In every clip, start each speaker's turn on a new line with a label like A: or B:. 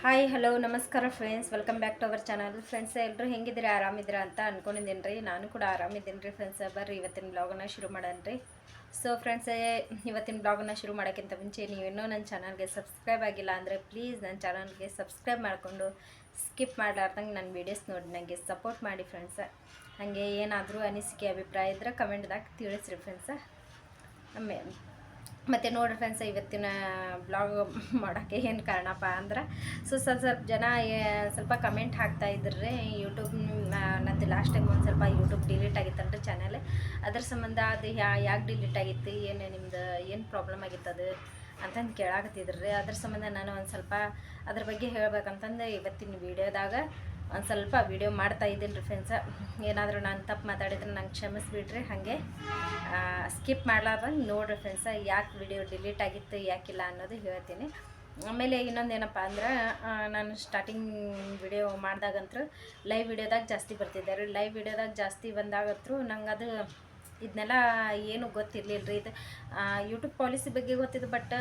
A: Hi hello ನಮಸ್ಕಾರ friends welcome back to our channel friends ಎಲ್ಲರೂ ಹೆಂಗಿದ್ದೀರಿ? ಆರಾಮಿದ್ದೀರಾ ಅಂತ ಅನ್ಕೊಂಡಿದ್ದೀನಿ ರೀ ನಾನು ಕೂಡ ಆರಾಮಿದ್ದೀನಿ ರೀ ಫ್ರೆಂಡ್ಸ್ ಬರ್ರಿ, ಇವತ್ತಿನ ಬ್ಲಾಗನ್ನ ಶುರು ಮಾಡೋಣ ರೀ ಸೊ ಫ್ರೆಂಡ್ಸ್ ಇವತ್ತಿನ ಬ್ಲಾಗನ್ನ ಶುರು ಮಾಡೋಕ್ಕಿಂತ ಮುಂಚೆ ನೀವೇನೋ ನನ್ನ ಚಾನಲ್ಗೆ ಸಬ್ಸ್ಕ್ರೈಬ್ ಆಗಿಲ್ಲ ಅಂದರೆ ಪ್ಲೀಸ್ ನನ್ನ ಚಾನಲ್ಗೆ ಸಬ್ಸ್ಕ್ರೈಬ್ ಮಾಡಿಕೊಂಡು ಸ್ಕಿಪ್ ಮಾಡಲಾರ್ದಂಗೆ ನನ್ನ ವೀಡಿಯೋಸ್ ನೋಡಿ ನನಗೆ ಸಪೋರ್ಟ್ ಮಾಡಿ ಫ್ರೆಂಡ್ಸ ಹಾಗೆ ಏನಾದರೂ ಅನಿಸಿಕೆ, ಅಭಿಪ್ರಾಯ ಇದ್ದರೆ ಕಮೆಂಟ್ದಾಗ ತಿಳಿಸ್ರಿ ಫ್ರೆಂಡ್ಸ ಆಮೇಲೆ ಮತ್ತು ನೋಡ್ರಿ ಫ್ರೆಂಡ್ಸ್ ಇವತ್ತಿನ ಬ್ಲಾಗ್ ಮಾಡೋಕ್ಕೆ ಏನು ಕಾರಣಪ್ಪ ಅಂದ್ರೆ, ಸೊ ಸ್ವಲ್ಪ ಸ್ವಲ್ಪ ಜನ ಸ್ವಲ್ಪ ಕಮೆಂಟ್ ಹಾಕ್ತಾ ಇದ್ರಿ. ಯೂಟ್ಯೂಬ್ ನಂದು ಲಾಸ್ಟ್ ಟೈಮ್ ಒಂದು ಸ್ವಲ್ಪ ಯೂಟ್ಯೂಬ್ ಡಿಲೀಟ್ ಆಗಿತ್ತಂದ್ರೆ ಚಾನಲ್ ಅದ್ರ ಸಂಬಂಧ ಅದು ಯಾ ಯಾಕೆ ಡಿಲೀಟ್ ಆಗಿತ್ತು? ಏನು ನಿಮ್ದು, ಏನು ಪ್ರಾಬ್ಲಮ್ ಆಗಿತ್ತು ಅದು? ಅಂತಂದು ಕೇಳಾಕತ್ತಿದ್ರಿ. ಅದ್ರ ಸಂಬಂಧ ನಾನು ಒಂದು ಸ್ವಲ್ಪ ಅದ್ರ ಬಗ್ಗೆ ಹೇಳ್ಬೇಕಂತಂದು ಇವತ್ತಿನ ವೀಡಿಯೋದಾಗ ಒಂದು ಸ್ವಲ್ಪ ವೀಡಿಯೋ ಮಾಡ್ತಾ ಇದ್ದೀನಿ ರೀ ಫ್ರೆಂಡ್ಸ ಏನಾದರೂ ನಾನು ತಪ್ಪು ಮಾತಾಡಿದ್ರೆ ನಂಗೆ ಕ್ಷಮಿಸ್ಬಿಡ್ರಿ. ಹಾಗೆ ಸ್ಕಿಪ್ ಮಾಡ್ಲಾರ್ದಂಗೆ ನೋಡ್ರಿ ಫ್ರೆಂಡ್ಸ ಯಾಕೆ ವಿಡಿಯೋ ಡಿಲೀಟ್ ಆಗಿತ್ತು, ಯಾಕಿಲ್ಲ ಅನ್ನೋದು ಹೇಳ್ತೀನಿ. ಆಮೇಲೆ ಇನ್ನೊಂದು ಏನಪ್ಪ ಅಂದ್ರೆ ನಾನು ಸ್ಟಾರ್ಟಿಂಗ್ ವಿಡಿಯೋ ಮಾಡಿದಾಗಂತೂ ಲೈವ್ ವಿಡಿಯೋದಾಗ ಜಾಸ್ತಿ ಬರ್ತಿದ್ದೆ ರೀ. ಲೈವ್ ವಿಡಿಯೋದಾಗ ಜಾಸ್ತಿ ಬಂದಾಗಂತೂ ನಂಗೆ ಅದು ಇದನ್ನೆಲ್ಲ ಏನು ಗೊತ್ತಿರಲಿಲ್ಲ ರೀ ಇದು ಯೂಟ್ಯೂಬ್ ಪಾಲಿಸಿ ಬಗ್ಗೆ ಗೊತ್ತಿದ್ದು ಬಟ್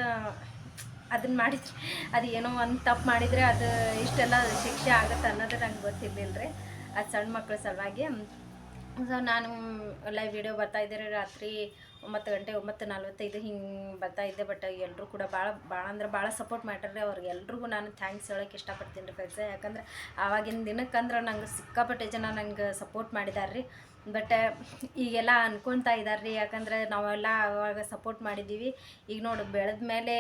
A: ಅದನ್ನ ಮಾಡಿದ್ರೆ, ಅದು ಏನೋ ಒಂದು ತಪ್ಪು ಮಾಡಿದರೆ ಅದು ಇಷ್ಟೆಲ್ಲ ಶಿಕ್ಷೆ ಆಗುತ್ತೆ ಅನ್ನೋದು ನಂಗೆ ಗೊತ್ತಿರಲಿಲ್ಲ ರೀ ಅದು ಸಣ್ಣ ಮಕ್ಕಳ ಸಲುವಾಗಿ. ಸೊ ನಾನು ಲೈವ್ ವಿಡಿಯೋ ಬರ್ತಾ ಇದ್ದೆ ರೀ ರಾತ್ರಿ ಒಂಬತ್ತು ಗಂಟೆ, ಒಂಬತ್ತು ನಲ್ವತ್ತೈದು ಹಿಂಗೆ ಬರ್ತಾ ಇದ್ದೆ ಬಟ್ ಎಲ್ಲರೂ ಕೂಡ ಭಾಳ ಭಾಳ ಅಂದ್ರೆ ಭಾಳ ಸಪೋರ್ಟ್ ಮಾಡ್ಯಾರ್ರಿ ಅವ್ರಿಗೆ. ಎಲ್ರಿಗೂ ನಾನು ಥ್ಯಾಂಕ್ಸ್ ಹೇಳೋಕೆ ಇಷ್ಟಪಡ್ತೀನಿ ರೀ ಫ್ರೆಂಡ್ಸ್ ಯಾಕಂದ್ರೆ ಆವಾಗಿನ ದಿನಕ್ಕಂದ್ರೆ ನಂಗೆ ಸಿಕ್ಕಾಪಟ್ಟೆ ಜನ ನಂಗೆ ಸಪೋರ್ಟ್ ಮಾಡಿದ್ದಾರೆ ರೀ. ಬಟ್ ಈಗೆಲ್ಲ ಅನ್ಕೊತಾ ಇದ್ದಾರೆ ರೀ ಯಾಕಂದ್ರೆ ನಾವೆಲ್ಲ ಅವಾಗ ಸಪೋರ್ಟ್ ಮಾಡಿದ್ದೀವಿ. ಈಗ ನೋಡಿ, ಬೆಳೆದ ಮೇಲೆ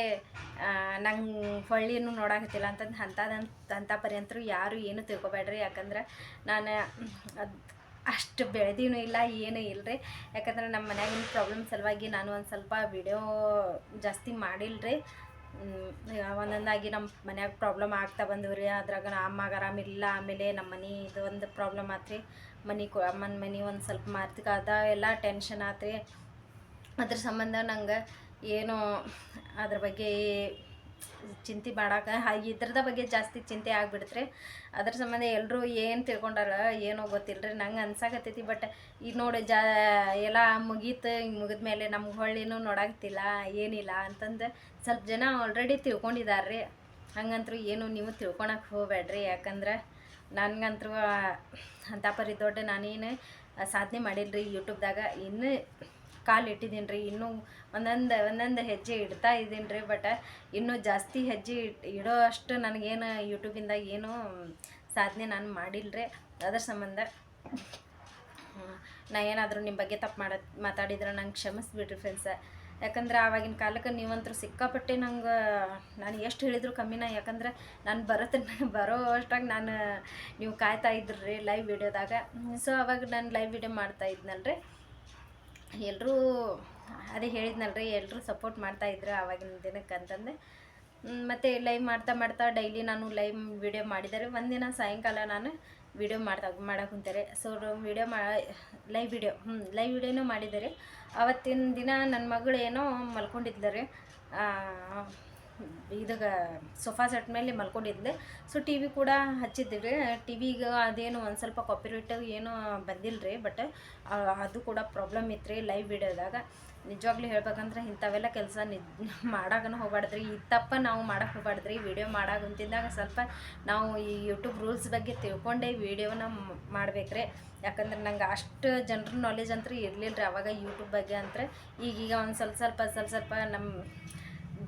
A: ನಂಗೆ ಹೊಳ್ಳಿನೂ ನೋಡಾಕತ್ತಿಲ್ಲ ಅಂತಂದು ಅಂಥದಂತ, ಅಂಥ ಪರ್ಯಂತರೂ ಯಾರು ಏನು ತಿಳ್ಕೊಬೇಡ್ರಿ. ಯಾಕಂದ್ರೆ ನಾನು, ಅದು ಅಷ್ಟು ಬೆಳೆದೀನೂ ಇಲ್ಲ, ಏನೂ ಇಲ್ಲರಿ ಯಾಕಂದ್ರೆ ನಮ್ಮ ಮನ್ಯಾಗಿನ ಪ್ರಾಬ್ಲಮ್ ಸಲುವಾಗಿ ನಾನು ಒಂದು ಸ್ವಲ್ಪ ವಿಡಿಯೋ ಜಾಸ್ತಿ ಮಾಡಿಲ್ರಿ. ಒಂದೊಂದಾಗಿ ನಮ್ಮ ಮನ್ಯಾಗ ಪ್ರಾಬ್ಲಮ್ ಆಗ್ತಾ ಬಂದವು ರೀ ಅದ್ರಾಗ ಅಮ್ಮಗೆ ಆರಾಮಿಲ್ಲ ಆಮೇಲೆ ನಮ್ಮ ಮನೆ ಒಂದು ಪ್ರಾಬ್ಲಮ್ ಆತ್ರಿ. ಮನೆ ಕೊ, ಅಮ್ಮನ ಮನೆ ಒಂದು ಸ್ವಲ್ಪ ಮಾರ್ತಿಕ ಅದ ಎಲ್ಲ ಟೆನ್ಷನ್ ಆತ್ರಿ. ಅದ್ರ ಸಂಬಂಧ ನಂಗೆ ಏನು ಅದ್ರ ಬಗ್ಗೆ ಚಿಂತೆ ಮಾಡಾಕ ಇದ್ರದ ಬಗ್ಗೆ ಜಾಸ್ತಿ ಚಿಂತೆ ಆಗ್ಬಿಡ್ತ್ರಿ. ಅದ್ರ ಸಂಬಂಧ ಎಲ್ಲರೂ ಏನು ತಿಳ್ಕೊಂಡಾರ ಏನೋ ಗೊತ್ತಿಲ್ಲರಿ ನಂಗೆ ಅನ್ಸಾಕತ್ತೈತಿ. ಬಟ್ ಈಗ ನೋಡಿ ಜಾ, ಎಲ್ಲ ಮುಗೀತು ಹಿಂಗೆ ಮುಗಿದ ಮೇಲೆ ನಮ್ಗೆ ಹೊಳ್ಳಿನೂ ನೋಡಾಕ್ತಿಲ್ಲ ಏನಿಲ್ಲ ಅಂತಂದು ಸ್ವಲ್ಪ ಜನ ಆಲ್ರೆಡಿ ತಿಳ್ಕೊಂಡಿದ್ದಾರೆ ರೀ ಹಂಗಂತರೂ ಏನು ನೀವು ತಿಳ್ಕೊಳಕ್ಕೆ ಹೋಗ್ಬೇಡ್ರಿ. ಯಾಕಂದ್ರೆ ನನಗಂತರೂ ಅಂಥ ಪರಿ ದೊಡ್ಡ ನಾನೇನು ಸಾಧನೆ ಮಾಡಿಲ್ಲ ರೀ ಯೂಟ್ಯೂಬ್ದಾಗ ಇನ್ನೂ ಕಾಲು ಇಟ್ಟಿದ್ದೀನಿ ರೀ ಇನ್ನೂ ಒಂದೊಂದು ಒಂದೊಂದು ಹೆಜ್ಜೆ ಇಡ್ತಾ ಇದ್ದೀನಿ ರೀ ಬಟ್ ಇನ್ನೂ ಜಾಸ್ತಿ ಹೆಜ್ಜೆ ಇಟ್ ಇಡೋ ಅಷ್ಟು ನನಗೇನು ಯೂಟ್ಯೂಬಿಂದ ಏನೂ ಸಾಧನೆ ನಾನು ಮಾಡಿಲ್ಲ ರೀ ಅದ್ರ ಸಂಬಂಧ ನಾ ಏನಾದರೂ ನಿಮ್ಮ ಬಗ್ಗೆ ತಪ್ಪು ಮಾಡ, ಮಾತಾಡಿದ್ರೆ ನಂಗೆ ಕ್ಷಮಿಸ್ಬಿಡ್ರಿ ಫ್ರೆಂಡ್ಸ ಯಾಕಂದ್ರೆ ಆವಾಗಿನ ಕಾಲಕ್ಕೆ ನೀವಂತರೂ ಸಿಕ್ಕಾಪಟ್ಟೆ ನಂಗೆ, ನಾನು ಎಷ್ಟು ಹೇಳಿದ್ರು ಕಮ್ಮಿನ, ಯಾಕಂದ್ರೆ ನಾನು ಬರೋತನ ಬರೋ ಅಷ್ಟಾಗಿ ನಾನು ನೀವು ಕಾಯ್ತಾ ಇದ್ರಿ ಲೈವ್ ವಿಡಿಯೋದಾಗ ಸೊ ಅವಾಗ ನಾನು ಲೈವ್ ವಿಡಿಯೋ ಮಾಡ್ತಾ ಇದ್ನಲ್ರಿ. ಎಲ್ಲರೂ ಅದೇ ಹೇಳಿದ್ನಲ್ರಿ ಎಲ್ಲರೂ ಸಪೋರ್ಟ್ ಮಾಡ್ತಾ ಇದ್ರು ಆವಾಗಿನ ದಿನಕ್ಕೆ ಮತ್ತೆ ಲೈವ್ ಮಾಡ್ತಾ ಮಾಡ್ತಾ ಡೈಲಿ ನಾನು ಲೈವ್ ವಿಡಿಯೋ ಮಾಡಿದರೆ, ಒಂದಿನ ಸಾಯಂಕಾಲ ನಾನು ವಿಡಿಯೋ ಮಾಡ್ತಾ ಮಾಡಕ್ಕೆ ಕುಂತಾರೆ ಸೊ ವಿಡಿಯೋ ಮಾ ಲೈವ್ ವಿಡಿಯೋ ಹ್ಞೂ ಲೈವ್ ವಿಡಿಯೋನೂ ಮಾಡಿದ್ದಾರೆ ಅವತ್ತಿನ ದಿನ ನನ್ನ ಮಗಳು ಏನೋ ಮಲ್ಕೊಂಡಿದ್ಲು ರೀ. ಇದಾಗ ಸೋಫಾ ಸೆಟ್ ಮೇಲೆ ಮಲ್ಕೊಂಡಿದ್ದೆ. ಸೊ ಟಿ ವಿ ಕೂಡ ಹಚ್ಚಿದ್ವಿ ಟಿ ವಿಗೆ ಅದೇನು ಒಂದು ಸ್ವಲ್ಪ ಕಾಪಿರೇಟ್ ಏನೂ ಬಂದಿಲ್ಲ ರೀ ಬಟ್ ಅದು ಕೂಡ ಪ್ರಾಬ್ಲಮ್ ಇತ್ತು ರೀ ಲೈವ್ ವಿಡಿಯೋದಾಗ ನಿಜವಾಗ್ಲೂ ಹೇಳ್ಬೇಕಂದ್ರೆ ಇಂಥವೆಲ್ಲ ಕೆಲಸ ನಿ ಮಾಡಾಗನೂ ಹೋಗ್ಬಾರ್ದ್ರಿ ಈ ತಪ್ಪ ನಾವು ಮಾಡಕ್ಕೆ ಹೋಗ್ಬಾರ್ದ್ರಿ ವಿಡಿಯೋ ಮಾಡಾಗಂತಿದ್ದಾಗ ಸ್ವಲ್ಪ ನಾವು ಈ ಯೂಟ್ಯೂಬ್ ರೂಲ್ಸ್ ಬಗ್ಗೆ ತಿಳ್ಕೊಂಡೇ ವಿಡಿಯೋನ ಮಾಡ್ಬೇಕ್ರಿ. ಯಾಕಂದ್ರೆ ನಂಗೆ ಅಷ್ಟು ಜನರ ನಾಲೆಜ್ ಅಂತೂ ಇರಲಿಲ್ಲ ರೀ ಅವಾಗ ಯೂಟ್ಯೂಬ್ ಬಗ್ಗೆ ಅಂದರೆ ಈಗೀಗ ಒಂದು ಸ್ವಲ್ಪ ಸ್ವಲ್ಪ ಸ್ವಲ್ಪ ಸ್ವಲ್ಪ ನಮ್ಮ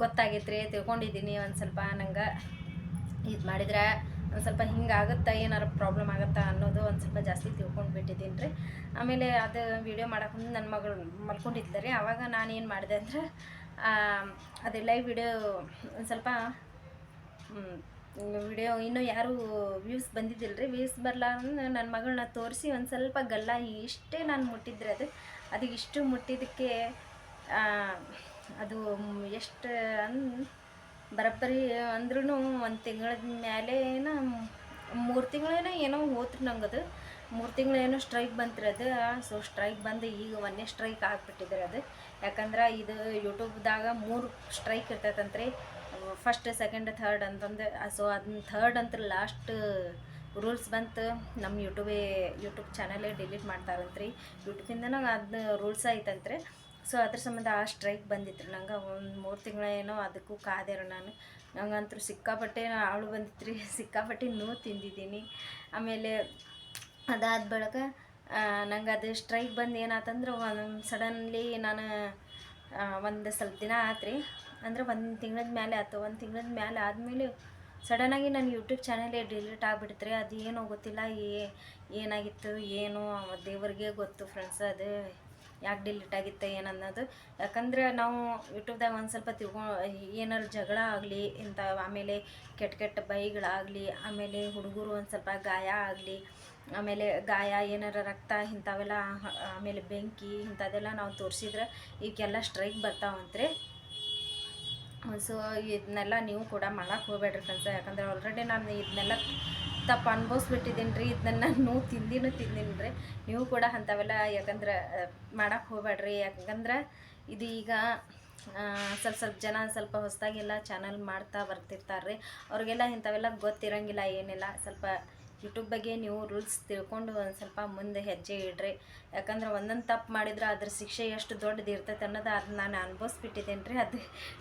A: ಗೊತ್ತಾಗೈತೆ ರೀ ತಿಳ್ಕೊಂಡಿದ್ದೀನಿ ಒಂದು ಸ್ವಲ್ಪ ನಂಗೆ. ಇದು ಮಾಡಿದ್ರೆ ಒಂದು ಸ್ವಲ್ಪ ಹಿಂಗೆ ಆಗುತ್ತಾ ಏನಾರು ಪ್ರಾಬ್ಲಮ್ ಆಗುತ್ತಾ ಅನ್ನೋದು ಒಂದು ಸ್ವಲ್ಪ ಜಾಸ್ತಿ ತಿಳ್ಕೊಂಡು ಬಿಟ್ಟಿದ್ದೀನಿ ರೀ ಆಮೇಲೆ ಅದು ವೀಡಿಯೋ ಮಾಡಕ್ಕೆ ನನ್ನ ಮಗಳು ಮಲ್ಕೊಂಡಿದ್ದೆ ರೀ ಆವಾಗ ನಾನು ಏನು ಮಾಡಿದೆ ಅಂದ್ರೆ ಅದು ಲೈವ್ ವಿಡಿಯೋ ಒಂದು ಸ್ವಲ್ಪ ವಿಡಿಯೋ ಇನ್ನೂ ಯಾರೂ ವ್ಯೂಸ್ ಬಂದಿದ್ದಿಲ್ಲ ರೀ ವ್ಯೂಸ್ ಬರಲ್ಲ ನನ್ನ ಮಗಳನ್ನ ತೋರಿಸಿ ಒಂದು ಸ್ವಲ್ಪ ಗಲ್ಲ ಇಷ್ಟೇ ನಾನು ಮುಟ್ಟಿದ್ರೆ ಅದು. ಅದಕ್ಕೆ ಇಷ್ಟು ಮುಟ್ಟಿದ್ದಕ್ಕೆ ಅದು ಎಷ್ಟು ಅನ್, ಬರೋಬ್ಬರಿ ಅಂದ್ರೂ ಒಂದು ತಿಂಗಳ ಮೇಲೆ ಮೂರು ತಿಂಗಳೇನೋ ಏನೋ ಹೋತ್ರಿ ನಂಗೆ ಅದು ಮೂರು ತಿಂಗಳೇನೋ ಸ್ಟ್ರೈಕ್ ಬಂತ್ರಿ ಅದು. ಸೊ ಸ್ಟ್ರೈಕ್ ಬಂದು ಈಗ ಒಂದೇ ಸ್ಟ್ರೈಕ್ ಆಗಿಬಿಟ್ಟಿದ್ರೆ ಅದು. ಯಾಕಂದ್ರೆ ಇದು ಯೂಟ್ಯೂಬ್ದಾಗ ಮೂರು ಸ್ಟ್ರೈಕ್ ಇರ್ತೈತಂತ್ರಿ. ಫಸ್ಟ್ ಸೆಕೆಂಡ್ ಥರ್ಡ್ ಅಂತಂದು ಸೊ ಅದನ್ನ ಥರ್ಡ್ ಅಂತ ಲಾಸ್ಟ್ ರೂಲ್ಸ್ ಬಂತು ನಮ್ಮ ಯೂಟ್ಯೂಬೇ ಯೂಟ್ಯೂಬ್ ಚಾನಲೇ ಡಿಲೀಟ್ ಮಾಡ್ತಾರಂತ್ರಿ. ಯೂಟ್ಯೂಬಿಂದನೂ ಅದನ್ನ ರೂಲ್ಸ್ ಐತಂತ್ರಿ. ಸೊ ಅದ್ರ ಸಂಬಂಧ ಆ ಸ್ಟ್ರೈಕ್ ಬಂದಿತ್ತು ನಂಗೆ ಒಂದು ಮೂರು ತಿಂಗಳ ಏನೋ ಅದಕ್ಕೂ ಕಾದೇರ ನಾನು. ನಂಗಂತೂ ಸಿಕ್ಕಾಪಟ್ಟೆ ಆಳು ಬಂದಿತ್ತು ರೀ ಸಿಕ್ಕಾಪಟ್ಟೆ ನೋವು ತಿಂದಿದ್ದೀನಿ. ಆಮೇಲೆ ಅದಾದ ಬಳಿಕ ನಂಗೆ ಅದು ಸ್ಟ್ರೈಕ್ ಬಂದು ಏನಾತಂದ್ರೆ ಒಂದು ಸಡನ್ಲಿ ನಾನು ಒಂದು ಸ್ವಲ್ಪ ದಿನ ಆತ್ರಿ. ಅಂದ್ರೆ ಒಂದು ತಿಂಗಳದ ಮೇಲೆ ಆಯ್ತು ಒಂದು ತಿಂಗಳದ ಮೇಲೆ ಆದಮೇಲೆ ಸಡನ್ನಾಗಿ ನನ್ನ ಯೂಟ್ಯೂಬ್ ಚಾನಲೇ ಡಿಲೀಟ್ ಆಗಿಬಿಡ್ತು ರೀ ಅದು ಏನೋ ಗೊತ್ತಿಲ್ಲ, ಏ, ಏನಾಗಿತ್ತು, ಏನು ದೇವ್ರಿಗೆ ಗೊತ್ತು ಫ್ರೆಂಡ್ಸ್ ಅದು. ಯಾಕೆ ಡಿಲೀಟ್ ಆಗಿತ್ತು, ಏನನ್ನೋದು. ಯಾಕಂದ್ರೆ ನಾವು ಯೂಟ್ಯೂಬ್ದಾಗ ಒಂದು ಸ್ವಲ್ಪ ತಿಳ್ಕೊ, ಏನಾರು ಜಗಳ ಆಗಲಿ, ಇಂಥ ಆಮೇಲೆ ಕೆಟ್ಟ ಕೆಟ್ಟ ಬೈಗಳಾಗಲಿ, ಆಮೇಲೆ ಹುಡುಗರು ಒಂದು ಸ್ವಲ್ಪ ಗಾಯ ಆಗಲಿ, ಆಮೇಲೆ ಗಾಯ, ಏನಾರ ರಕ್ತ, ಇಂಥವೆಲ್ಲ, ಆಮೇಲೆ ಬೆಂಕಿ ಇಂಥದ್ದೆಲ್ಲ ನಾವು ತೋರಿಸಿದ್ರೆ ಈಗೆಲ್ಲ ಸ್ಟ್ರೈಕ್ ಬರ್ತಾವಂತ್ರಿ. ಸೊ ಇದನ್ನೆಲ್ಲ ನೀವು ಕೂಡ ಮಾಡೋಕ್ಕೆ ಹೋಗ್ಬೇಡ್ರಿ ಫ್ರೆಂಡ್ಸ್ ಯಾಕಂದ್ರೆ ಆಲ್ರೆಡಿ ನಾನು ಇದನ್ನೆಲ್ಲ ತಪ್ಪು ಅನ್ಭವಿಸ್ಬಿಟ್ಟಿದ್ದೀನಿ ರೀ ಇದನ್ನ ನಾನು ತಿಂದಿನೂ ತಿಂದೀನಿ ರೀ ನೀವು ಕೂಡ ಅಂಥವೆಲ್ಲ ಯಾಕಂದ್ರೆ ಮಾಡೋಕ್ಕೆ ಹೋಗ್ಬೇಡ್ರಿ. ಯಾಕಂದ್ರೆ ಇದು ಈಗ ಸ್ವಲ್ಪ ಸ್ವಲ್ಪ ಜನ ಸ್ವಲ್ಪ ಹೊಸದಾಗೆಲ್ಲ ಚಾನಲ್ ಮಾಡ್ತಾ ಬರ್ತಿರ್ತಾರೆ ರೀ ಅವ್ರಿಗೆಲ್ಲ ಇಂಥವೆಲ್ಲ ಗೊತ್ತಿರಂಗಿಲ್ಲ, ಏನಿಲ್ಲ. ಸ್ವಲ್ಪ ಯೂಟ್ಯೂಬ್ ಬಗ್ಗೆ ನೀವು ರೂಲ್ಸ್ ತಿಳ್ಕೊಂಡು ಒಂದು ಸ್ವಲ್ಪ ಮುಂದೆ ಹೆಜ್ಜೆ ಇಡ್ರಿ. ಯಾಕಂದ್ರೆ ಒಂದೊಂದು ತಪ್ಪು ಮಾಡಿದ್ರೆ ಅದ್ರ ಶಿಕ್ಷೆ ಎಷ್ಟು ದೊಡ್ಡದು ಇರ್ತೈತೆ ಅನ್ನೋದು ಅದು ನಾನು ಅನ್ಭವಿಸ್ಬಿಟ್ಟಿದ್ದೀನಿ ರೀ ಅದು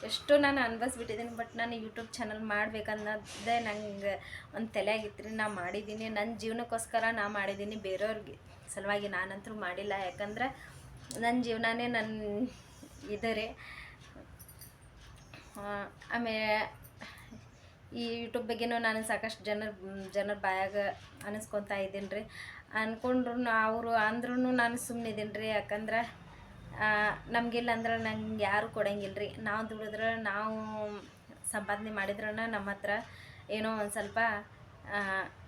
A: ಎಷ್ಟು ನಾನು ಅನ್ಭವಿಸ್ಬಿಟ್ಟಿದ್ದೀನಿ ಬಟ್ ನಾನು ಯೂಟ್ಯೂಬ್ ಚಾನಲ್ ಮಾಡ್ಬೇಕನ್ನೋದೇ ನಂಗೆ ಒಂದು ತಲೆಯಾಗಿತ್ತು ರೀ ನಾ ಮಾಡಿದ್ದೀನಿ ನನ್ನ ಜೀವನಕ್ಕೋಸ್ಕರ ನಾ ಮಾಡಿದ್ದೀನಿ ಬೇರೆಯವ್ರಿಗೆ ಸಲುವಾಗಿ ನಾನಂತೂ ಮಾಡಿಲ್ಲ. ಯಾಕಂದ್ರೆ ನನ್ನ ಜೀವನನೇ ನನ್ನ ಇದರೆ ಆಮೇಲೆ ಈ ಯೂಟ್ಯೂಬ್ ಬಗ್ಗೆನೂ ನಾನು ಸಾಕಷ್ಟು ಜನರ ಜನರ ಬಾಯಾಗ ಅನಿಸ್ಕೊತಾ ಇದ್ದೀನಿ ರೀ ಅಂದ್ಕೊಂಡ್ರು ಅವರು ಅಂದ್ರೂ ನಾನು ಸುಮ್ಮನೆ ಇದ್ದೀನಿ ರೀ ಯಾಕಂದ್ರೆ ನಮಗಿಲ್ಲ ಅಂದ್ರೆ ನಂಗೆ ಯಾರು ಕೊಡಂಗಿಲ್ಲ ರೀ ನಾವು ದುಡಿದ್ರೆ, ನಾವು ಸಂಪಾದನೆ ಮಾಡಿದ್ರೂ ನಮ್ಮ ಹತ್ರ ಏನೋ ಒಂದು ಸ್ವಲ್ಪ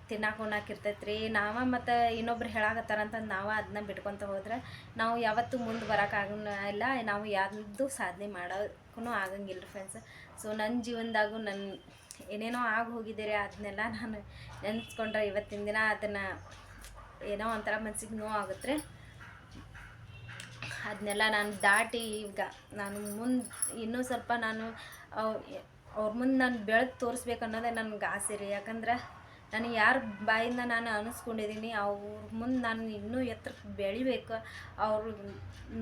A: ತಿನ್ನಕ್ಕೆ ಉಣ್ಣಾಕ ರೀ ನಾವ ಮತ್ತು ಇನ್ನೊಬ್ರು ಹೇಳಾಕತ್ತಾರಂತಂದು ನಾವು ಅದನ್ನ ಬಿಟ್ಕೊತ ಹೋದ್ರೆ ನಾವು ಯಾವತ್ತೂ ಮುಂದೆ ಬರೋಕ್ಕಾಗ ಇಲ್ಲ, ನಾವು ಯಾರ್ದು ಸಾಧನೆ ಮಾಡೋಕ್ಕೂ ಆಗಂಗಿಲ್ಲ ರೀ ಫ್ರೆಂಡ್ಸ್ ಸೊ ನನ್ನ ಜೀವನದಾಗೂ ನನ್ನ ಏನೇನೋ ಆಗಿ ಹೋಗಿದ್ದೀರಿ ಅದನ್ನೆಲ್ಲ ನಾನು ನೆನೆಸ್ಕೊಂಡ್ರೆ ಇವತ್ತಿನ ದಿನ ಅದನ್ನು ಏನೋ ಒಂಥರ ಮನಸ್ಸಿಗೆ ನೋವು ಆಗುತ್ತೆ. ಅದನ್ನೆಲ್ಲ ನಾನು ದಾಟಿ ಈಗ ನಾನು ಮುಂದೆ, ಇನ್ನೂ ಸ್ವಲ್ಪ ನಾನು ಅವ್ರ ಮುಂದೆ ನಾನು ಬೆಳೆದು ತೋರಿಸ್ಬೇಕು ಅನ್ನೋದೇ ನನಗೆ ಆಸೆ ರೀ. ಯಾಕಂದ್ರೆ ನನಗೆ ಯಾರ ಬಾಯಿಂದ ನಾನು ಅನಿಸ್ಕೊಂಡಿದ್ದೀನಿ ಅವ್ರ ಮುಂದೆ ನಾನು ಇನ್ನೂ ಎತ್ತರಕ್ಕೆ ಬೆಳಿಬೇಕು, ಅವರು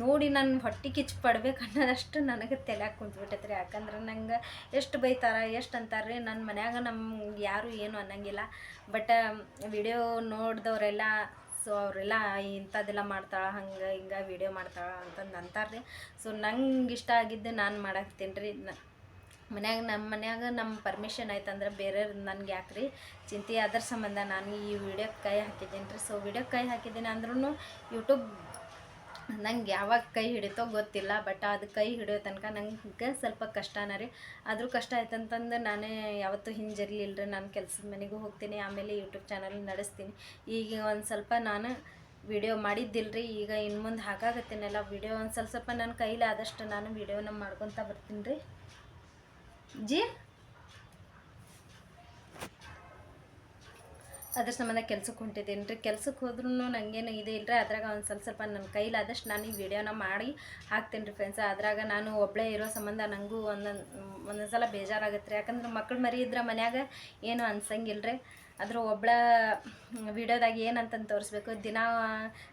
A: ನೋಡಿ ನಾನು ಹೊಟ್ಟೆ ಕಿಚ್ಚು ಪಡ್ಬೇಕು ಅನ್ನೋದಷ್ಟು ನನಗೆ ತಲೆಯಾಗ ಕುಂತ್ಬಿಟ್ಟೈತೆ ರೀ ಯಾಕಂದ್ರೆ ನಂಗೆ ಎಷ್ಟು ಬೈತಾರ, ಎಷ್ಟು ಅಂತಾರೆ ರೀ ನನ್ನ ಮನ್ಯಾಗ ನಮ್ಗೆ ಯಾರು ಏನು ಅನ್ನಂಗಿಲ್ಲ. ಬಟ್, ವಿಡಿಯೋ ನೋಡಿದವರೆಲ್ಲ, ಸೊ ಅವರೆಲ್ಲ ಇಂಥದ್ದೆಲ್ಲ ಮಾಡ್ತಾಳೆ, ಹಂಗೆ ಹಿಂಗೆ ವಿಡಿಯೋ ಮಾಡ್ತಾಳೆ ಅಂತಂದು ಅಂತಾರೆ ರೀ ಸೊ ನಂಗೆ ಇಷ್ಟ ಆಗಿದ್ದು ನಾನು ಮಾಡಾಕ್ತೀನಿ ರೀ ನ ಮನ್ಯಾಗ ನಮ್ಮ ಮನ್ಯಾಗ ನಮ್ಮ ಪರ್ಮಿಷನ್ ಆಯ್ತಂದ್ರೆ ಬೇರೆ ನನಗೆ ಯಾಕೆ ರೀ ಚಿಂತೆ ಅದ್ರ ಸಂಬಂಧ ನಾನು ಈ ವಿಡಿಯೋ ಕೈ ಹಾಕಿದ್ದೀನಿ ರೀ. ಸೊ ವಿಡಿಯೋ ಕೈ ಹಾಕಿದ್ದೀನಿ ಅಂದ್ರೂ ಯೂಟ್ಯೂಬ್ ನಂಗೆ ಯಾವಾಗ ಕೈ ಹಿಡಿತೋ ಗೊತ್ತಿಲ್ಲ. ಬಟ್ ಅದು ಕೈ ಹಿಡಿಯೋ ತನಕ ನಂಗೆ ಸ್ವಲ್ಪ ಕಷ್ಟನ ರೀ. ಆದರೂ ಕಷ್ಟ ಆಯ್ತಂತಂದು ನಾನೇ ಯಾವತ್ತೂ ಹಿಂಜರಿಲಿಲ್ಲ ರೀ ನಾನು ಕೆಲಸದ ಮನೆಗೂ ಹೋಗ್ತೀನಿ, ಆಮೇಲೆ ಯೂಟ್ಯೂಬ್ ಚಾನಲ್ ನಡೆಸ್ತೀನಿ. ಈಗ ಒಂದು ಸ್ವಲ್ಪ ನಾನು ವಿಡಿಯೋ ಮಾಡಿದ್ದಿಲ್ಲ ರೀ ಈಗ ಇನ್ನು ಮುಂದೆ ಹಾಕಾಗತ್ತೀನಲ್ಲ ವಿಡಿಯೋ ಒಂದು ಸ್ವಲ್ಪ ಸ್ವಲ್ಪ ನನ್ನ ಕೈಲಿ ಆದಷ್ಟು ನಾನು ವಿಡಿಯೋನ ಮಾಡ್ಕೊತ ಬರ್ತೀನಿ ರೀ. ಜಿ? ಅದ್ರ ಸಂಬಂಧ ಕೆಲ್ಸಕ್ಕೆ ಹೊಂಟಿದ್ದೇನೆ ರೀ. ಕೆಲ್ಸಕ್ಕೆ ಹೋದ್ರೂ ನನಗೇನು ಇದೆ ಇಲ್ಲರಿ ಅದ್ರಾಗ ಒಂದು ಸ್ವಲ್ಪ ಸ್ವಲ್ಪ ನನ್ನ ಕೈಲಾದಷ್ಟು ನಾನು ಈ ವಿಡಿಯೋನ ಮಾಡಿ ಹಾಕ್ತೀನಿ ರೀ ಫ್ರೆಂಡ್ಸ್ ಅದ್ರಾಗ ನಾನು ಒಬ್ಬಳೇ ಇರೋ ಸಂಬಂಧ ನನಗೂ ಒಂದೊಂದು ಒಂದೊಂದು ಸಲ ಬೇಜಾರಾಗತ್ತೆ ರೀ. ಯಾಕಂದ್ರೆ ಮಕ್ಕಳು ಮರಿ ಇದ್ರೆ ಮನ್ಯಾಗ ಏನು ಅನ್ಸಂಗಿಲ್ಲ ರೀ ಆದ್ರೆ ಒಬ್ಳ ವಿಡಿಯೋದಾಗ ಏನಂತಂದು ತೋರಿಸ್ಬೇಕು, ದಿನ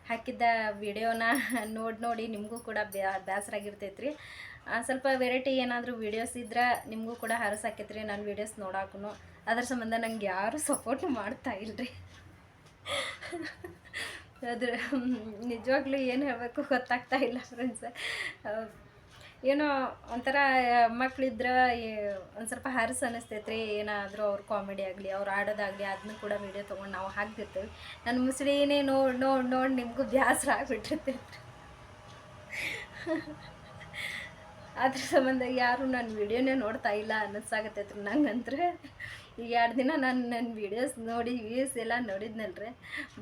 A: ಹಾಕಿದ್ದ ವಿಡಿಯೋನ ನೋಡಿ ನೋಡಿ ನಿಮಗೂ ಕೂಡ ಬ್ಯಾಸರ ಆಗಿರ್ತೈತ್ರಿ ಸ್ವಲ್ಪ ವೆರೈಟಿ ಏನಾದರೂ ವೀಡಿಯೋಸ್ ಇದ್ರೆ ನಿಮಗೂ ಕೂಡ ಹರಸಾಕೈತ್ರಿ ನನ್ನ ವೀಡಿಯೋಸ್ ನೋಡಾಕು ಅದ್ರ ಸಂಬಂಧ ನಂಗೆ ಯಾರು ಸಪೋರ್ಟ್ ಮಾಡ್ತಾ ಇಲ್ರಿ. ಅದ್ರ ನಿಜವಾಗ್ಲೂ ಏನು ಹೇಳಬೇಕು ಗೊತ್ತಾಗ್ತಾ ಇಲ್ಲ ಫ್ರೆಂಡ್ಸ್ ಏನೋ ಒಂಥರ ಮಕ್ಳಿದ್ರೆ ಒಂದು ಸ್ವಲ್ಪ ಹರಸು ಅನ್ನಿಸ್ತೈತೆ ರೀ ಏನಾದರೂ ಅವ್ರ ಕಾಮಿಡಿ ಆಗಲಿ, ಅವ್ರು ಆಡೋದಾಗಲಿ ಅದನ್ನು ಕೂಡ ವೀಡಿಯೋ ತೊಗೊಂಡು ನಾವು ಹಾಕ್ತಿರ್ತೀವಿ ನನ್ನ ಮುಸುಳಿನೇ ನೋಡಿ ನೋಡಿ ನೋಡಿ ನಿಮಗೂ ಬೇಸರ ಆಗಿಬಿಟ್ಟಿರ್ತೈತೆ ಅದ್ರ ಸಂಬಂಧ ಯಾರು ನನ್ನ ವಿಡಿಯೋನೇ ನೋಡ್ತಾ ಇಲ್ಲ ಅನ್ನಿಸಾಗತ್ತೈತ್ರಿ ನಂಗಂದ್ರೆ ಈಗ ಎರಡು ದಿನ ನಾನು ನನ್ನ ವೀಡಿಯೋಸ್ ನೋಡಿ ವ್ಯೂಸ್ ಎಲ್ಲ ನೋಡಿದ್ನಲ್ರಿ.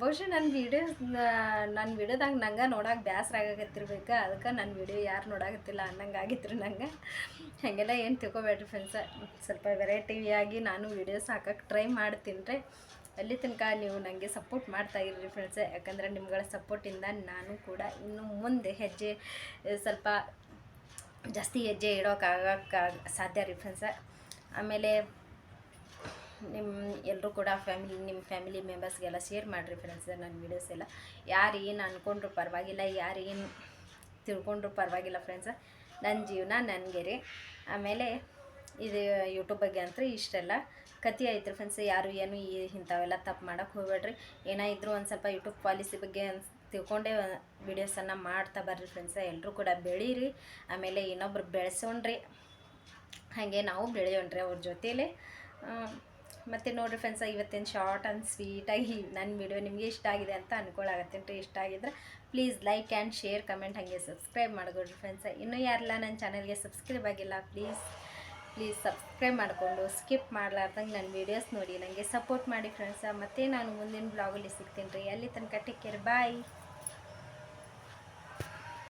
A: ಬಹುಶಃ ನನ್ನ ವೀಡಿಯೋಸ್ ನನ್ನ ವಿಡಿಯೋದಾಗ ನಂಗೆ ನೋಡಕ್ಕೆ ಬೇಸರ ಆಗತ್ತಿರ್ಬೇಕು ಅದಕ್ಕೆ ನನ್ನ ವಿಡಿಯೋ ಯಾರು ನೋಡಾಕತ್ತಿಲ್ಲ ಅನ್ನಂಗೆ ಆಗಿತ್ತು ನಂಗೆ. ಹಾಗೆಲ್ಲ ಏನು ತಿಳ್ಕೊಬೇಡ್ರಿ ಫ್ರೆಂಡ್ಸ ಸ್ವಲ್ಪ ವೆರೈಟಿಯಾಗಿ ನಾನು ವೀಡಿಯೋಸ್ ಹಾಕಕ್ಕೆ ಟ್ರೈ ಮಾಡ್ತೀನಿ ರೀ ಅಲ್ಲಿ ತನಕ ನೀವು ನನಗೆ ಸಪೋರ್ಟ್ ಮಾಡ್ತಾ ಇರ್ರಿ ಫ್ರೆಂಡ್ಸ್ ಯಾಕಂದ್ರೆ ನಿಮ್ಗಳ ಸಪೋರ್ಟಿಂದ ನಾನು ಕೂಡ ಇನ್ನು ಮುಂದೆ ಹೆಜ್ಜೆ, ಸ್ವಲ್ಪ ಜಾಸ್ತಿ ಹೆಜ್ಜೆ ಇಡೋಕ್ಕಾಗಕ್ಕೆ ಸಾಧ್ಯ ರೀ ಫ್ರೆಂಡ್ಸ ಆಮೇಲೆ ನಿಮ್ಮ ಎಲ್ಲರೂ ಕೂಡ ಫ್ಯಾಮಿಲಿ ನಿಮ್ಮ ಫ್ಯಾಮಿಲಿ ಮೆಂಬರ್ಸ್ಗೆಲ್ಲ ಶೇರ್ ಮಾಡಿರಿ ಫ್ರೆಂಡ್ಸ್ ನನ್ನ ವೀಡಿಯೋಸ್ ಎಲ್ಲ. ಯಾರು ಏನು ಅಂದ್ಕೊಂಡ್ರು ಪರವಾಗಿಲ್ಲ, ಯಾರು ಏನು ತಿಳ್ಕೊಂಡ್ರು ಪರವಾಗಿಲ್ಲ ಫ್ರೆಂಡ್ಸ ನನ್ನ ಜೀವನ ನನಗೆ ರೀ ಆಮೇಲೆ ಇದು ಯೂಟ್ಯೂಬ್ ಬಗ್ಗೆ ಅಂತೂ ಇಷ್ಟೆಲ್ಲ. ಕತಿ ಐತ್ರಿ ಫ್ರೆಂಡ್ಸ್ ಯಾರು ಏನು ಈ ಇಂಥವೆಲ್ಲ ತಪ್ಪು ಮಾಡೋಕ್ಕೆ ಹೋಗ್ಬೇಡ್ರಿ. ಏನೋ ಇದ್ರೂ ಒಂದು ಸ್ವಲ್ಪ ಯೂಟ್ಯೂಬ್ ಪಾಲಿಸಿ ಬಗ್ಗೆ ಅನ್ಸ್ ತಿಳ್ಕೊಂಡೇ ವೀಡಿಯೋಸನ್ನು ಮಾಡ್ತಾ ಬರ್ರಿ ಫ್ರೆಂಡ್ಸ ಎಲ್ಲರೂ ಕೂಡ ಬೆಳೀರಿ. ಆಮೇಲೆ ಇನ್ನೊಬ್ರು ಬೆಳೆಸೋಣ್ರಿ. ಹಾಗೆ ನಾವು ಬೆಳೆಯೋಣ್ರಿ ಅವ್ರ ಜೊತೇಲಿ. ಮತ್ತು ನೋಡಿರಿ ಫ್ರೆಂಡ್ಸ ಇವತ್ತೇನು ಶಾರ್ಟ್ ಆ್ಯಂಡ್ ಸ್ವೀಟಾಗಿ ನನ್ನ ವಿಡಿಯೋ ನಿಮಗೆ ಇಷ್ಟ ಆಗಿದೆ ಅಂತ ಅನ್ಕೊಳಕತ್ತೀನಿ ರೀ ಇಷ್ಟ ಆಗಿದ್ರೆ please like and share comment ಹಾಗೆ ಸಬ್ಸ್ಕ್ರೈಬ್ ಮಾಡ್ಕೊಡ್ರಿ ಫ್ರೆಂಡ್ಸ ಇನ್ನೂ ಯಾರೆಲ್ಲ ನನ್ನ ಚಾನಲ್ಗೆ ಸಬ್ಸ್ಕ್ರೈಬ್ ಆಗಿಲ್ಲ ಪ್ಲೀಸ್ ಪ್ಲೀಸ್ ಸಬ್ಸ್ಕ್ರೈಬ್ ಮಾಡಿಕೊಂಡು ಸ್ಕಿಪ್ ಮಾಡಲಾರ್ದಂಗೆ ನನ್ನ ವೀಡಿಯೋಸ್ ನೋಡಿ. ನನಗೆ ಸಪೋರ್ಟ್ ಮಾಡಿ ಫ್ರೆಂಡ್ಸ ಮತ್ತು ನಾನು ಮುಂದಿನ ಬ್ಲಾಗಲ್ಲಿ ಸಿಗ್ತೀನಿ ರೀ. ಅಲ್ಲಿ ತನಕ ಟೇಕ್ ಕೇರ್ ಬಾಯ್